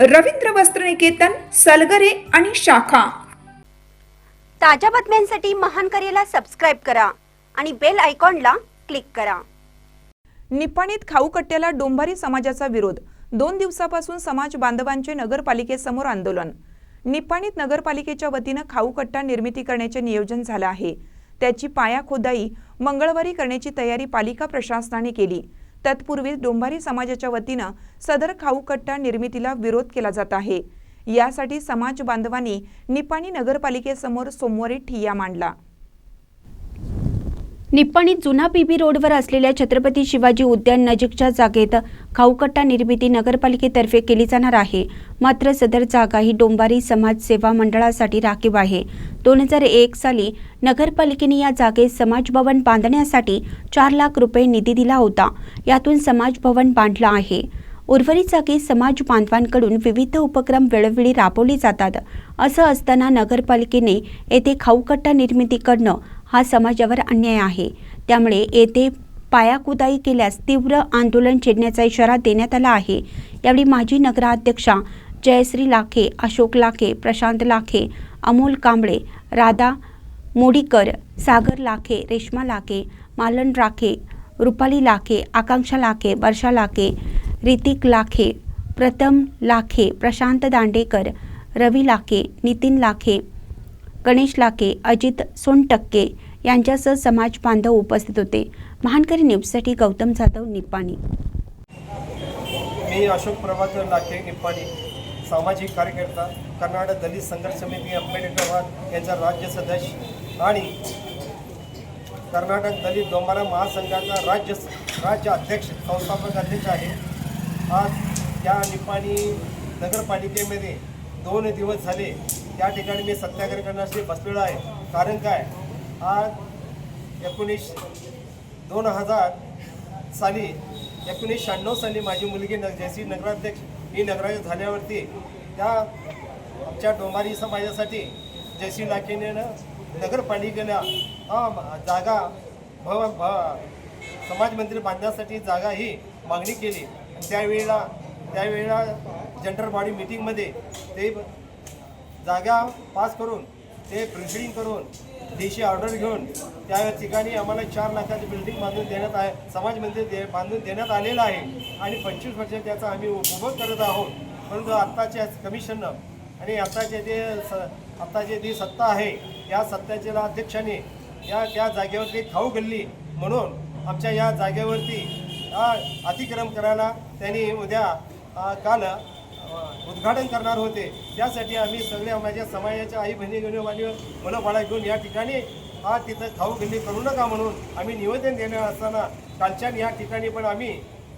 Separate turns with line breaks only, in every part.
रवींद्र वस्त्रनिकेतन सलगरे आणि शाखा.
ताज्या बातम्यांसाठी महान करेला सबस्क्राईब करा आणि बेल आयकॉनला क्लिक करा.
निपाणीत खाऊ कट्ट्याला डोंबारी समाजाचा विरोध. दोन दिवसापासून समाज बांधवांचे नगरपालिकेसमोर आंदोलन. निपाणीत नगरपालिकेच्या वतीनं खाऊ कट्टा निर्मिती करण्याचे नियोजन झालं आहे. त्याची पाया खोदाई मंगळवारी करण्याची तयारी पालिका प्रशासनाने केली. तत्पूर्वी डोंबारी समाजाच्या वतीनं सदर खाऊ कट्टा निर्मितीला विरोध केला जात आहे. यासाठी समाज बांधवांनी निपाणी नगरपालिकेसमोर सोमवारी ठिय्या मांडला.
निप्पाणीत जुना पीबी रोडवर असलेल्या छत्रपती शिवाजी उद्यान नजीकच्या जागेत खाऊकट्टा निर्मिती नगरपालिकेतर्फे केली जाणार आहे. मात्र सदर जागा ही डोंबारी समाज सेवा मंडळासाठी राखीव आहे. दोन हजार एक साली नगरपालिकेने या जागेत समाज भवन बांधण्यासाठी चार लाख रुपये निधी दिला होता. यातून समाज भवन बांधलं आहे. उर्वरित जागी समाज बांधवांकडून विविध उपक्रम वेळोवेळी राबवले जातात. असं असताना नगरपालिकेने येथे खाऊकट्टा निर्मिती करणं हा समाजावर अन्याय आहे. त्यामुळे येथे पायाकुदाई केल्यास तीव्र आंदोलन छेडण्याचा इशारा देण्यात आला आहे. यावेळी माजी नगराध्यक्षा जयश्री लाखे अशोक लाखे प्रशांत लाखे अमोल कांबळे राधा मोडीकर सागर लाखे रेश्मा लाखे मालन राखे रुपाली लाखे आकांक्षा लाखे वर्षा लाखे रितिक लाखे प्रथम लाखे प्रशांत दांडेकर रवी लाखे नितीन लाखे गणेश लाके अजित सोनटक्के यांच्यासह समाज बांधव उपस्थित होते. महानकरी न्यूजसाठी गौतम जाधव निपाणी
मी अशोक प्रभाकर लाके निपाणी सामाजिक कार्यकर्ता कर्नाटक दलित संघर्ष समिती आंबेडकरवाद यांचा राज्य सदस्य आणि कर्नाटक दलित डोंबारा महासंघाचा राज्य राज्य अध्यक्ष संस्थापक अध्यक्ष आहे. आज या निपाणी नगरपालिकेमध्ये दोन दिवस झाले. त्या ठिकाणी मी सत्याग्रह करण्यासाठी बसलेलो आहे. कारण काय? आज एकोणीस दोन हजार साली एकोणीस शहाण्णव साली माझी मुलगी न जयसी नगराध्यक्ष ही नगराध्यक्ष झाल्यावरती त्या आमच्या डोंबारी समाजासाठी जयसी लाखेने नगरपालिकेला हा जागा भव भ समाज मंदिर बांधण्यासाठी जागा ही मागणी केली. त्यावेळेला त्यावेळेला जनरल बॉडी मिटिंगमध्ये ते जागा पास करून ते प्रिंटिंग करून देशी ऑर्डर घेऊन त्या ठिकाणी आम्हाला चार लाखाची बिल्डिंग बांधून देण्यात आहे समाज मंदिर दे बांधून देण्यात आलेलं आहे. आणि पंचवीस वर्ष त्याचा आम्ही उपभोग करत आहोत. परंतु आत्ताच्या कमिशननं आणि आत्ताचे जे स आत्ताचे जी सत्ता आहे या सत्ताच्या अध्यक्षाने या त्या जागेवरती खाऊ गल्ली म्हणून आमच्या या जागेवरती अतिक्रम करायला त्यांनी उद्या काल उद्घाटन करणार होते. त्यासाठी आम्ही सगळ्या माझ्या समाजाच्या आई बहिणी घेऊन आणि मुलं घेऊन या ठिकाणी हा तिथं खाऊ करू नका म्हणून आम्ही निवेदन देणार असताना कालच्या या ठिकाणी पण आम्ही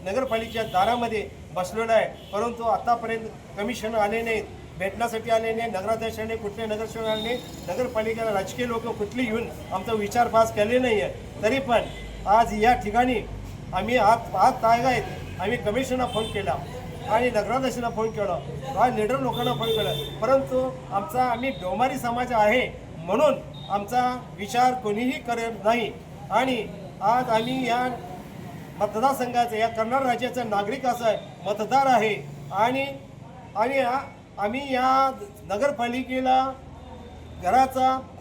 नगरपालिकेच्या दारामध्ये बसलेलो आहे. परंतु आतापर्यंत कमिशन आले नाहीत. भेटण्यासाठी आले नाही नगराध्यक्षाने कुठल्या नगरसेवकांनी नगरपालिकेला राजकीय लोक कुठली येऊन आमचा विचारपास केले नाही आहे तरी पण आज या ठिकाणी आम्ही आज आज ताग आहेत आम्ही कमिशनला फोन केला. आणि नगराध्यक्षांना फोन केलं. आणि लीडर लोकांना फोन केलं. परंतु आमचा आम्ही डोमारी समाज आहे म्हणून आमचा विचार कोणीही करत नाही. आणि आज आम्ही या मतदारसंघाचं या कर्नाटक राज्याचा नागरिक असं मतदार आहे. आणि आणि आम्ही या नगरपालिकेला घराचा